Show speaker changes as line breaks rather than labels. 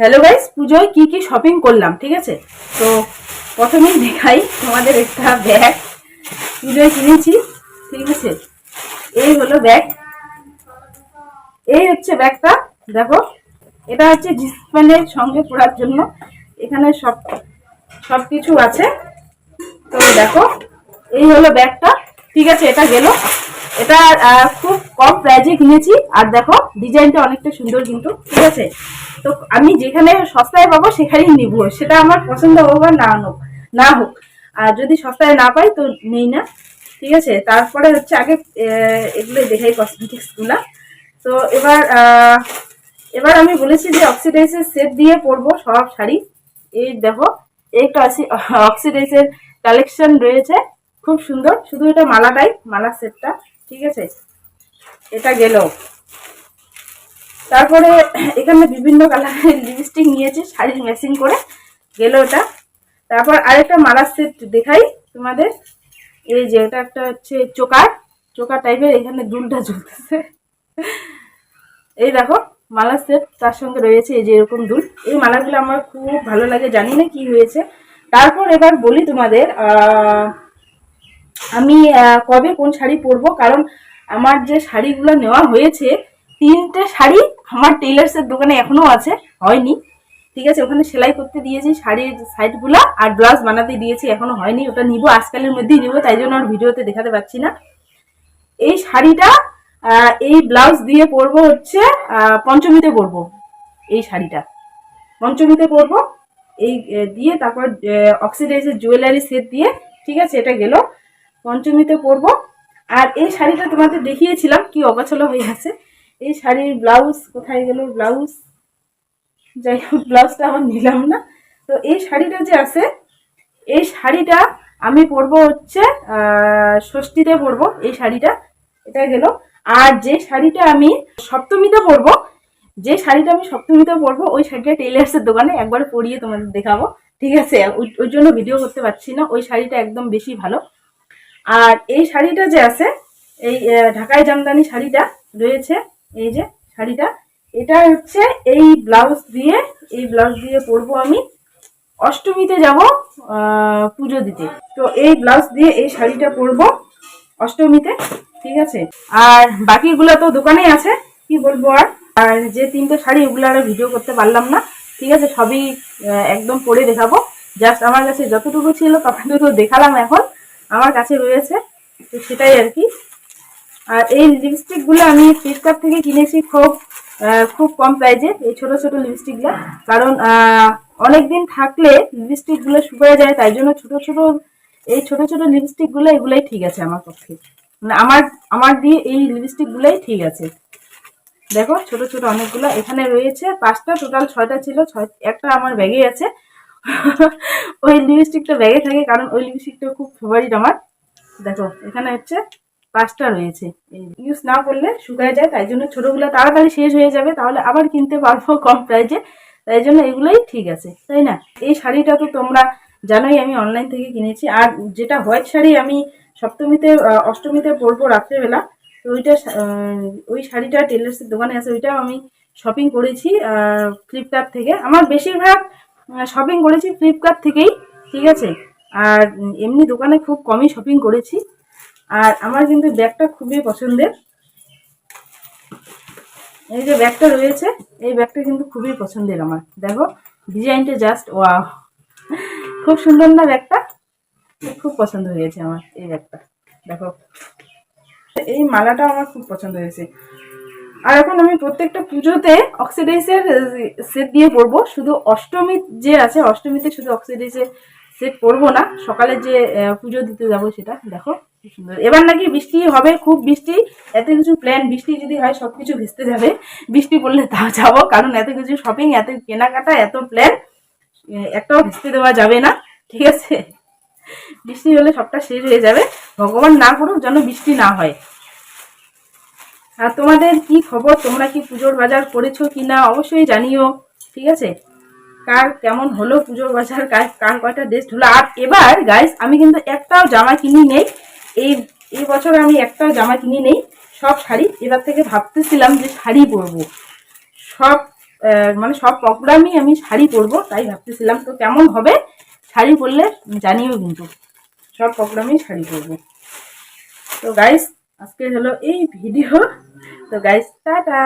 Hello guys পুজোয় কি কি শপিং করলাম, ঠিক আছে? তো প্রথমেই দেখাই তোমাদের একটা ব্যাগ পুজোয় কিনেছি, ঠিক আছে? এই হলো ব্যাগ এই হচ্ছে ব্যাগটা দেখো। এটা হচ্ছে জিন্স প্যান্টের সঙ্গে পরার জন্য। এখানে সব সব কিছু আছে। তো দেখো, এই হলো ব্যাগটা ঠিক আছে, এটা গেল। এটা প্রাইজে কিনেছি আর দেখো ডিজাইনটা অনেকটা সুন্দর কিন্তু, ঠিক আছে? তো আমি যেখানে সস্তায় পাবো, সেখানেই নিব। সেটা আমার পছন্দ হোক বা না হোক না হোক। আর যদি সস্তায় না পাই, তো নেই না, ঠিক আছে? তারপরে হচ্ছে আগে এগুলো দেখাই কসমেটিক্সগুলা তো এবার এবার আমি বলেছি যে অক্সিডাইজের সেট দিয়ে পরবো সব শাড়ি। এই দেখো এইটা আছে অক্সিডাইজের কালেকশন রয়েছে। খুব সুন্দর, শুধু এটা মালাটাই, মালা সেটটা ঠিক আছে? এটা গেল। তারপরে এখানে বিভিন্ন কালারের লিপস্টিক নিয়েছি, শাড়ির ম্যাচিং করে গেল এটা। তারপর আরেকটা মালার সেট দেখাই তোমাদের। এই যে এটা একটা হচ্ছে চোকার। চোকার টাইপের এখানে দুলটা ঝুলতেছে এই দেখো, মালা সেট তার সঙ্গে রয়েছে এই যে এরকম দুল। এই মালাগুলো আমার খুব ভালো লাগে, জানি না কি হয়েছে। তারপর এবার বলি তোমাদের আমি কবে কোন শাড়ি পরবো? কারণ আমার যে শাড়িগুলো নেওয়া হয়েছে, তিনটে শাড়ি আমার টেলার্সের দোকানে এখনও আছে, হয়নি। ঠিক আছে, ওখানে সেলাই করতে দিয়েছি শাড়ির সাইডগুলো আর ব্লাউজ বানাতে দিয়েছি, এখনও হয়নি। ওটা নিবো, আজকালের মধ্যেই নিবো, তাই জন্য আর ভিডিওতে দেখাতে পাচ্ছি না। এই শাড়িটা এই ব্লাউজ দিয়ে পরবো হচ্ছে পঞ্চমীতে পরব, এই শাড়িটা। পঞ্চমীতে পরব, এই দিয়ে তারপর অক্সিডাইজের জুয়েলারি সেট দিয়ে, ঠিক আছে, এটা গেল। পঞ্চমীতে পরবো আর এই শাড়িটা তোমাদের দেখিয়েছিলাম কি অগোছলো হয়ে আছে। এই শাড়ির ব্লাউজ কোথায় গেল ব্লাউজ যাই হোক ব্লাউজটা আমার নিলাম না। তো এই শাড়িটা যে আছে, এই শাড়িটা আমি পরবো হচ্ছে ষষ্ঠীতে পরবো, এই শাড়িটা। এটা গেল। আর যে শাড়িটা আমি সপ্তমীতে পরবো, যে শাড়িটা আমি সপ্তমীতে পরবো, ওই শাড়িটা টেলার্সের দোকানে একবার পরিয়ে তোমাদের দেখাবো। ঠিক আছে, ওই- ওই জন্য ভিডিও করতে পারছি না, ওই শাড়িটা একদম বেশি ভালো। আর এই শাড়িটা যে আছে, এই ঢাকায় জামদানি শাড়িটা রয়েছে, এই যে শাড়িটা, এটা হচ্ছে এই ব্লাউজ দিয়ে, এই ব্লাউজ দিয়ে পরবো আমি। অষ্টমীতে যাব পুজো দিতে। তো এই ব্লাউজ দিয়ে এই শাড়িটা পরবো অষ্টমীতে, ঠিক আছে? আর বাকিগুলো তো দোকানেই আছে, কি বলব আর? আর যে তিনটে শাড়ি ওগুলো আর ভিডিও করতে পারলাম না, ঠিক আছে? সবই একদম পরে দেখাবো। জাস্ট আমার কাছে যতটুকু ছিল ততটুকু দেখালাম এখন। আমার কাছে রয়েছে, তো সেটাই আর কি। আর এই লিপস্টিকগুলো আমি ফ্লিপকার্ট থেকে কিনেছি খুব খুব কম প্রাইজে এই ছোট ছোট লিপস্টিকগুলো কারণ অনেক দিন থাকলে লিপস্টিকগুলো শুকিয়ে যায়, তাই জন্য ছোট ছোট, এই ছোট ছোট লিপস্টিকগুলো এগুলাই ঠিক আছে আমার পক্ষে। মানে আমার আমার দিয়ে এই লিপস্টিকগুলোই ঠিক আছে। দেখো, ছোট ছোট অনেকগুলো এখানে রয়েছে, পাঁচটা টোটাল ছয়টা ছিল, ছয়, একটা আমার ব্যাগে আছে। ওই লিপস্টিকটা ব্যাগে থাকে, কারণ ওই লিপস্টিকটা খুব ফেভারিট আমার। দেখো, এখানে হচ্ছে পাঁচটা রয়েছে। ইউজ না করলে শুকায় যায়, তাই জন্য ছোটোগুলো তাড়াতাড়ি শেষ হয়ে যাবে, তাহলে আবার কিনতে পারব কম প্রাইজে তাই জন্য এগুলোই ঠিক আছে, তাই না? এই শাড়িটা তো তোমরা জানোই, আমি অনলাইন থেকে কিনেছি। আর যেটা হোয়াইট শাড়ি আমি সপ্তমীতে অষ্টমীতে পরবো রাত্রেবেলা, তো ওইটা ওই শাড়িটা টেলার্সের দোকানে আছে, ওইটাও আমি শপিং করেছি ফ্লিপকার্ট থেকে। আমার বেশিরভাগ শপিং করেছি ফ্লিপকার্ট থেকেই, ঠিক আছে? আর এমনি দোকানে খুব কমই শপিং করেছি। আর আমার কিন্তু ব্যাগটা খুবই পছন্দের। এই যে ব্যাগটা রয়েছে, এই ব্যাগটা কিন্তু খুবই পছন্দের আমার। দেখো ডিজাইনটা জাস্ট ওয়া খুব সুন্দর না ব্যাগটা? খুব পছন্দ হয়েছে আমার এই ব্যাগটা। দেখো। এই মালাটা আমার খুব পছন্দ হয়েছে। আর এখন আমি প্রত্যেকটা পুজোতে অক্সিডাইজের সেট দিয়ে পরবো। শুধু অষ্টমী যে আছে, অষ্টমীতে শুধু অক্সিডাইজের সেট পরবো না। সকালে যে পুজো দিতে যাব সেটা, দেখো সুন্দর। এবার নাকি বৃষ্টি হবে, খুব বৃষ্টি, এত কিছু প্ল্যান বৃষ্টি যদি হয় সব কিছু ভিজতে যাবে। বৃষ্টি পড়লে তাও যাব, কারণ এত কিছু শপিং এত কেনাকাটা, এত প্ল্যান একটাও ভিজতে দেওয়া যাবে না, ঠিক আছে? বৃষ্টি হলে সবটা শেষ হয়ে যাবে। ভগবান না করুক, যেন বৃষ্টি না হয়। আর তোমাদের কি খবর? তোমরা কি পুজোর বাজার করেছ কি না অবশ্যই জানিও, ঠিক আছে? কার কেমন হলো পুজোর বাজার? কার কার কয়টা ড্রেস হলো আর এবার গাইস আমি কিন্তু একটাও জামা কিনি নেই। এই এই বছর আমি একটাও জামা কিনি নেই। সব শাড়ি, এবার থেকে ভাবতেছিলাম যে শাড়ি পরবো। সব মানে সব প্রোগ্রামই আমি শাড়ি পরবো, তাই ভাবতেছিলাম। তো কেমন হবে? শাড়ি পরলে জানিও কিন্তু। সব প্রোগ্রামেই শাড়ি পরবো। তো গাইস আজকে হলো এই ভিডিও। তো গাইস টাটা!